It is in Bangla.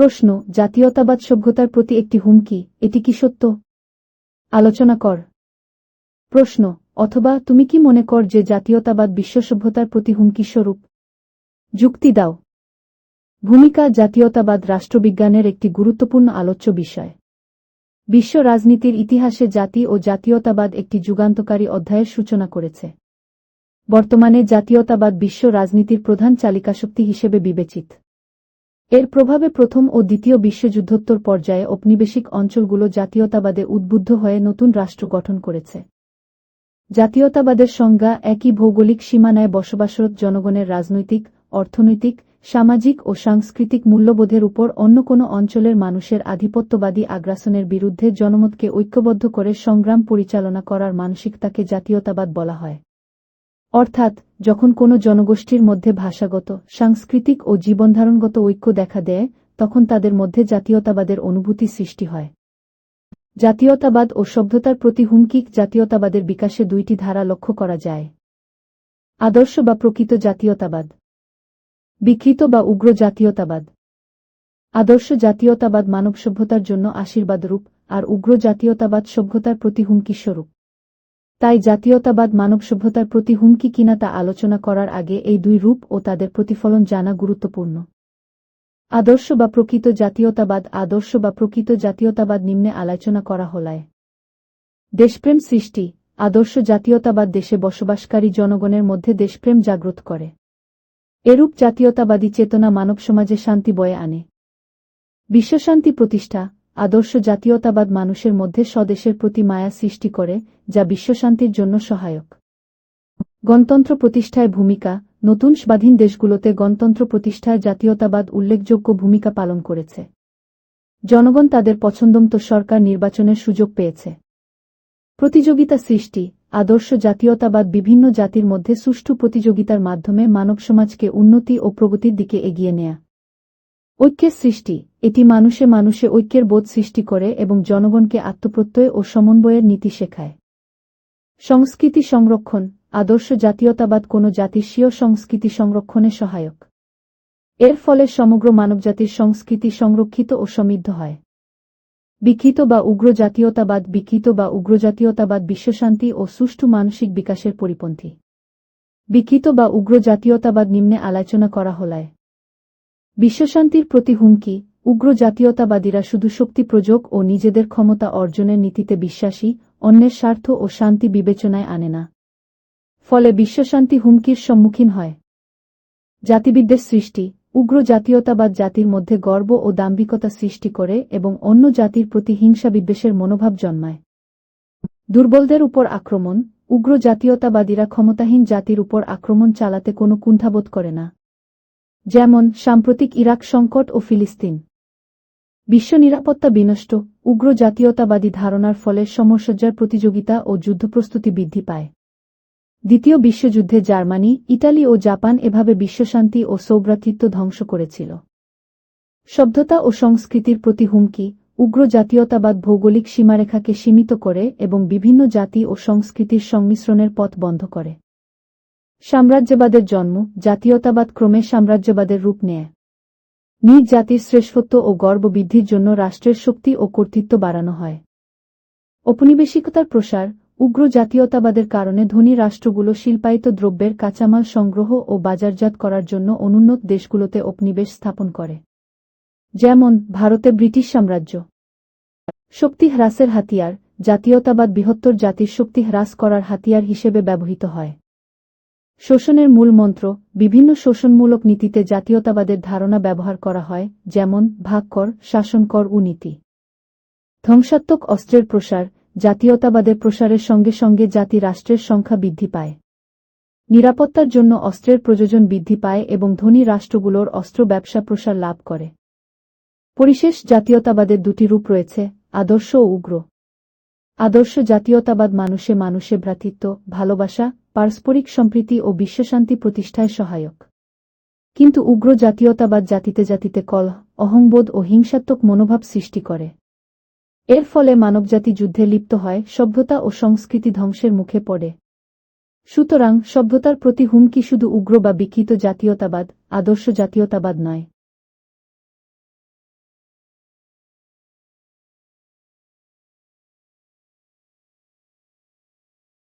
প্রশ্ন, জাতীয়তাবাদ সভ্যতার প্রতি একটি হুমকি, এটি কি সত্য? আলোচনা কর। প্রশ্ন, অথবা তুমি কি মনে কর যে জাতীয়তাবাদ বিশ্ব সভ্যতার প্রতি হুমকি স্বরূপ? যুক্তি দাও। ভূমিকা জাতীয়তাবাদ রাষ্ট্রবিজ্ঞানের একটি গুরুত্বপূর্ণ আলোচ্য বিষয়। বিশ্ব রাজনীতির ইতিহাসে জাতি ও জাতীয়তাবাদ একটি যুগান্তকারী অধ্যায়ের সূচনা করেছে। বর্তমানে জাতীয়তাবাদ বিশ্ব রাজনীতির প্রধান চালিকাশক্তি হিসেবে বিবেচিত। এর প্রভাবে প্রথম ও দ্বিতীয় বিশ্বযুদ্ধোত্তর পর্যায়ে ঔপনিবেশিক অঞ্চলগুলো জাতীয়তাবাদে উদ্বুদ্ধ হয়ে নতুন রাষ্ট্র গঠন করেছে। জাতীয়তাবাদের সংজ্ঞা একই ভৌগোলিক সীমানায় বসবাসরত জনগণের রাজনৈতিক, অর্থনৈতিক, সামাজিক ও সাংস্কৃতিক মূল্যবোধের উপর অন্য কোনো অঞ্চলের মানুষের আধিপত্যবাদী আগ্রাসনের বিরুদ্ধে জনমতকে ঐক্যবদ্ধ করে সংগ্রাম পরিচালনা করার মানসিকতাকে জাতীয়তাবাদ বলা হয়। অর্থাৎ, যখন কোনো জনগোষ্ঠীর মধ্যে ভাষাগত, সাংস্কৃতিক ও জীবনধারণগত ঐক্য দেখা দেয়, তখন তাদের মধ্যে জাতীয়তাবাদের অনুভূতি সৃষ্টি হয়। জাতীয়তাবাদ ও সভ্যতার প্রতি হুমকিক জাতীয়তাবাদের বিকাশে দুইটি ধারা লক্ষ্য করা যায়। আদর্শ বা প্রকৃত জাতীয়তাবাদ। বিকৃত বা উগ্র জাতীয়তাবাদ। আদর্শ জাতীয়তাবাদ মানব সভ্যতার জন্য আশীর্বাদরূপ, আর উগ্র জাতীয়তাবাদ সভ্যতার প্রতি হুমকি স্বরূপ তাই জাতীয়তাবাদ মানব সভ্যতার প্রতি হুমকি কিনা তা আলোচনা করার আগে এই দুই রূপ ও তাদের প্রতিফলন জানা গুরুত্বপূর্ণ। আদর্শ বা প্রকৃত জাতীয়তাবাদ আদর্শ বা প্রকৃত জাতীয়তাবাদ নিম্নে আলোচনা করা হলায়। দেশপ্রেম সৃষ্টি, আদর্শ জাতীয়তাবাদ দেশে বসবাসকারী জনগণের মধ্যে দেশপ্রেম জাগ্রত করে। এরূপ জাতীয়তাবাদী চেতনা মানব সমাজে শান্তি বয়ে আনে। বিশ্বশান্তি প্রতিষ্ঠা আদর্শ জাতীয়তাবাদ মানুষের মধ্যে স্বদেশের প্রতি মায়া সৃষ্টি করে, যা বিশ্বশান্তির জন্য সহায়ক। গণতন্ত্র প্রতিষ্ঠায় ভূমিকা, নতুন স্বাধীন দেশগুলোতে গণতন্ত্র প্রতিষ্ঠায় জাতীয়তাবাদ উল্লেখযোগ্য ভূমিকা পালন করেছে। জনগণ তাদের পছন্দমতো সরকার নির্বাচনের সুযোগ পেয়েছে। প্রতিযোগিতা সৃষ্টি, আদর্শ জাতীয়তাবাদ বিভিন্ন জাতির মধ্যে সুষ্ঠু প্রতিযোগিতার মাধ্যমে মানব সমাজকে উন্নতি ও প্রগতির দিকে এগিয়ে নেয়া। ঐক্যের সৃষ্টি, এটি মানুষে মানুষে ঐক্যের বোধ সৃষ্টি করে এবং জনগণকে আত্মপ্রত্যয় ও সমন্বয়ের নীতি শেখায়। সংস্কৃতি সংরক্ষণ, আদর্শ জাতীয়তাবাদ কোনো জাতির স্বীয় সংস্কৃতি সংরক্ষণে সহায়ক। এর ফলে সমগ্র মানবজাতির সংস্কৃতি সংরক্ষিত ও সমৃদ্ধ হয়। বিকৃত বা উগ্র জাতীয়তাবাদ, বিকৃত বা উগ্র জাতীয়তাবাদ বিশ্বশান্তি ও সুষ্ঠু মানসিক বিকাশের পরিপন্থী। বিকৃত বা উগ্র জাতীয়তাবাদ নিম্নে আলোচনা করা হলায়। বিশ্বশান্তির প্রতি হুমকি, উগ্র জাতীয়তাবাদীরা শুধু শক্তি প্রযোগ ও নিজেদের ক্ষমতা অর্জনের নীতিতে বিশ্বাসী, অন্যের স্বার্থ ও শান্তি বিবেচনায় আনে না। ফলে বিশ্বশান্তি হুমকির সম্মুখীন হয়। জাতিবিদ্বেষ সৃষ্টি, উগ্র জাতীয়তাবাদ জাতির মধ্যে গর্ব ও দাম্ভিকতা সৃষ্টি করে এবং অন্য জাতির প্রতি হিংসা বিদ্বেষের মনোভাব জন্মায়। দুর্বলদের উপর আক্রমণ, উগ্র জাতীয়তাবাদীরা ক্ষমতাহীন জাতির উপর আক্রমণ চালাতে কোনো কুণ্ঠাবোধ করে না। যেমন সাম্প্রতিক ইরাক সংকট ও ফিলিস্তিন। বিশ্ব নিরাপত্তা বিনষ্ট, উগ্র জাতীয়তাবাদী ধারণার ফলে সমরসজ্জার প্রতিযোগিতা ও যুদ্ধপ্রস্তুতি বৃদ্ধি পায়। দ্বিতীয় বিশ্বযুদ্ধে জার্মানি ইটালি ও জাপান এভাবে বিশ্বশান্তি ও সৌভ্রাতৃত্ব ধ্বংস করেছিল। সভ্যতা ও সংস্কৃতির প্রতি হুমকি, উগ্র জাতীয়তাবাদ ভৌগোলিক সীমারেখাকে সীমিত করে এবং বিভিন্ন জাতি ও সংস্কৃতির সংমিশ্রণের পথ বন্ধ করে। সাম্রাজ্যবাদের জন্ম, জাতীয়তাবাদ ক্রমে সাম্রাজ্যবাদের রূপ নেয়। নিজ জাতির শ্রেষ্ঠত্ব ও গর্ব বৃদ্ধির জন্য রাষ্ট্রের শক্তি ও কর্তৃত্ব বাড়ানো হয়। ঔপনিবেশিকতার প্রসার, উগ্র জাতীয়তাবাদের কারণে ধনী রাষ্ট্রগুলো শিল্পায়িত দ্রব্যের কাঁচামাল সংগ্রহ ও বাজারজাত করার জন্য অনুন্নত দেশগুলোতে উপনিবেশ স্থাপন করে। যেমন, ভারতে ব্রিটিশ সাম্রাজ্য। শক্তি হ্রাসের হাতিয়ার, জাতীয়তাবাদ বৃহত্তর জাতির শক্তি হ্রাস করার হাতিয়ার হিসেবে ব্যবহৃত হয়। শোষণের মূল মন্ত্র, বিভিন্ন শোষণমূলক নীতিতে জাতীয়তাবাদের ধারণা ব্যবহার করা হয়, যেমন ভাগকর শাসনকর ও নীতি। ধ্বংসাত্মক অস্ত্রের প্রসার, জাতীয়তাবাদের প্রসারের সঙ্গে সঙ্গে জাতি রাষ্ট্রের সংখ্যা বৃদ্ধি পায়। নিরাপত্তার জন্য অস্ত্রের প্রয়োজন বৃদ্ধি পায় এবং ধনী রাষ্ট্রগুলোর অস্ত্র ব্যবসা প্রসার লাভ করে। পরিশেষ জাতীয়তাবাদের দুটি রূপ রয়েছে, আদর্শ ও উগ্র। আদর্শ জাতীয়তাবাদ মানুষে মানুষে ভ্রাতৃত্ব, ভালোবাসা পারস্পরিক সম্প্রীতি ও বিশ্বশান্তি প্রতিষ্ঠায় সহায়ক। কিন্তু উগ্র জাতীয়তাবাদ জাতিতে জাতিতে কল, অহংবোধ ও হিংসাত্মক মনোভাব সৃষ্টি করে। এর ফলে মানবজাতি যুদ্ধে লিপ্ত হয়, সভ্যতা ও সংস্কৃতি ধ্বংসের মুখে পড়ে। সুতরাং সভ্যতার প্রতি হুমকি শুধু উগ্র বা বিকৃত জাতীয়তাবাদ, আদর্শ জাতীয়তাবাদ নয়।